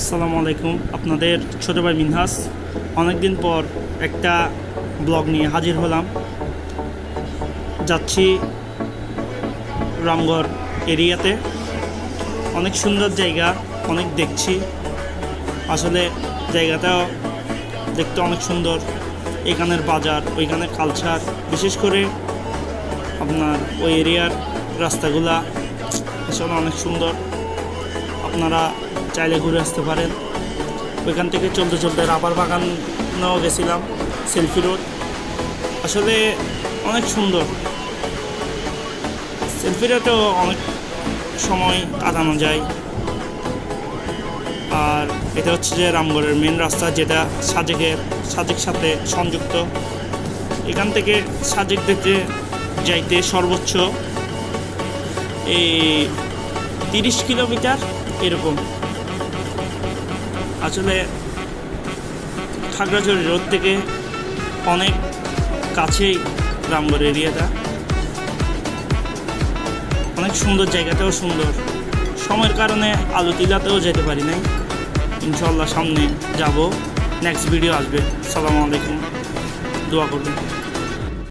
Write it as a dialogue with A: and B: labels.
A: আসসালামু আলাইকুম। আপনাদের ছোট ভাই মিনহাস। অনেকদিন পর একটা ব্লগ নিয়ে হাজির হলাম। যাচ্ছি রামগড় এরিয়াতে। অনেক সুন্দর জায়গা, অনেক দেখছি। আসলে জায়গাটাও দেখতে অনেক সুন্দর। এখানের বাজার ওইখানের কালচার বিশেষ করে আপনার ওই এরিয়ার রাস্তাগুলা আসলে অনেক সুন্দর। আপনারা চাইলে ঘুরে আসতে পারেন। ওইখান থেকে চলতে চলতে রাবার বাগানেও গেছিলাম, সেলফি রোড। আসলে অনেক সুন্দর। সেলফি রোডেও অনেক সময় কাটানো যায়। আর এটা হচ্ছে যে রামগড়ের মেন রাস্তা যেটা সাজেকের সাজেক সাথে সংযুক্ত। এখান থেকে সাজেক দেখতে যাইতে সর্বোচ্চ এই তিরিশ কিলোমিটার এরকম। আসলে খাগড়াছড়ি রোড থেকে অনেক কাছেই রামগড় এরিয়াটা। অনেক সুন্দর জায়গাটাও সুন্দর। সময়ের কারণে আলু টিলাতেও যেতে পারি নাই। ইনশাল্লাহ সামনে যাব। নেক্সট ভিডিও আসবে। সালামু আলাইকুম। দোয়া করবেন।